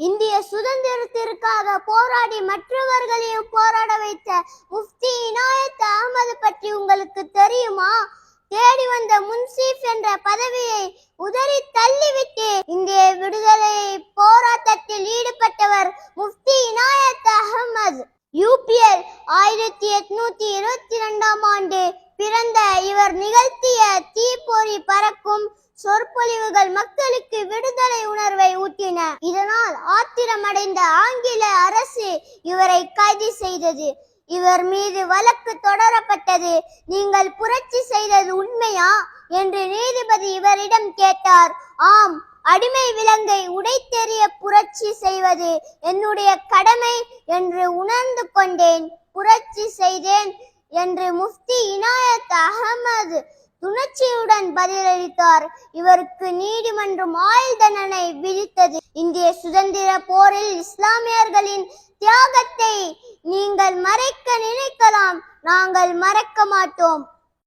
இந்திய சுதந்திரத்திற்காக போராடி மற்றவர்களையும் போராட வைத்த முஃப்தி இனாயத் அகமது பற்றி உங்களுக்கு தெரியுமா? தேடி வந்த முன்சீப் என்ற பதவியை உதறி தள்ளிவிட்டு இந்திய விடுதலை போராட்டத்தில் ஈடுபட்டவர் முஃப்தி இனாயத் அகமது. யூபிஎல் ஆயிரத்தி எட்நூத்தி இருபத்தி ரெண்டாம் ஆண்டு பிறந்த இவர் பறக்கும் சொற்பொழிவுகள் மக்களுக்கு விடுதலை உணர்வை ஊட்டின. இதனால் ஆத்திரமடைந்த ஆங்கில அரசு இவரை கைது செய்தது. இவர் மீது வழக்கு தொடரப்பட்டது. நீங்கள் புரட்சி செய்தது உண்மையா? என்று நீதிபதி இவரிடம் கேட்டார். ஆம் அடிமை விலங்கை உடைத்தெறிய புரட்சி செய்வது என்னுடைய கடமை என்று உணர்ந்து கொண்டேன். புரட்சி செய்தேன் என்று முஃப்தி இனாயத் அகமது துணர்ச்சியுடன் பதிலளித்தார். இவருக்கு நீதிமன்றம் ஆயுள் தண்டனை விதித்தது. இந்திய சுதந்திர போரில் இஸ்லாமியர்களின் தியாகத்தை நீங்கள் மறைக்க நினைக்கலாம். நாங்கள் மறக்க மாட்டோம்.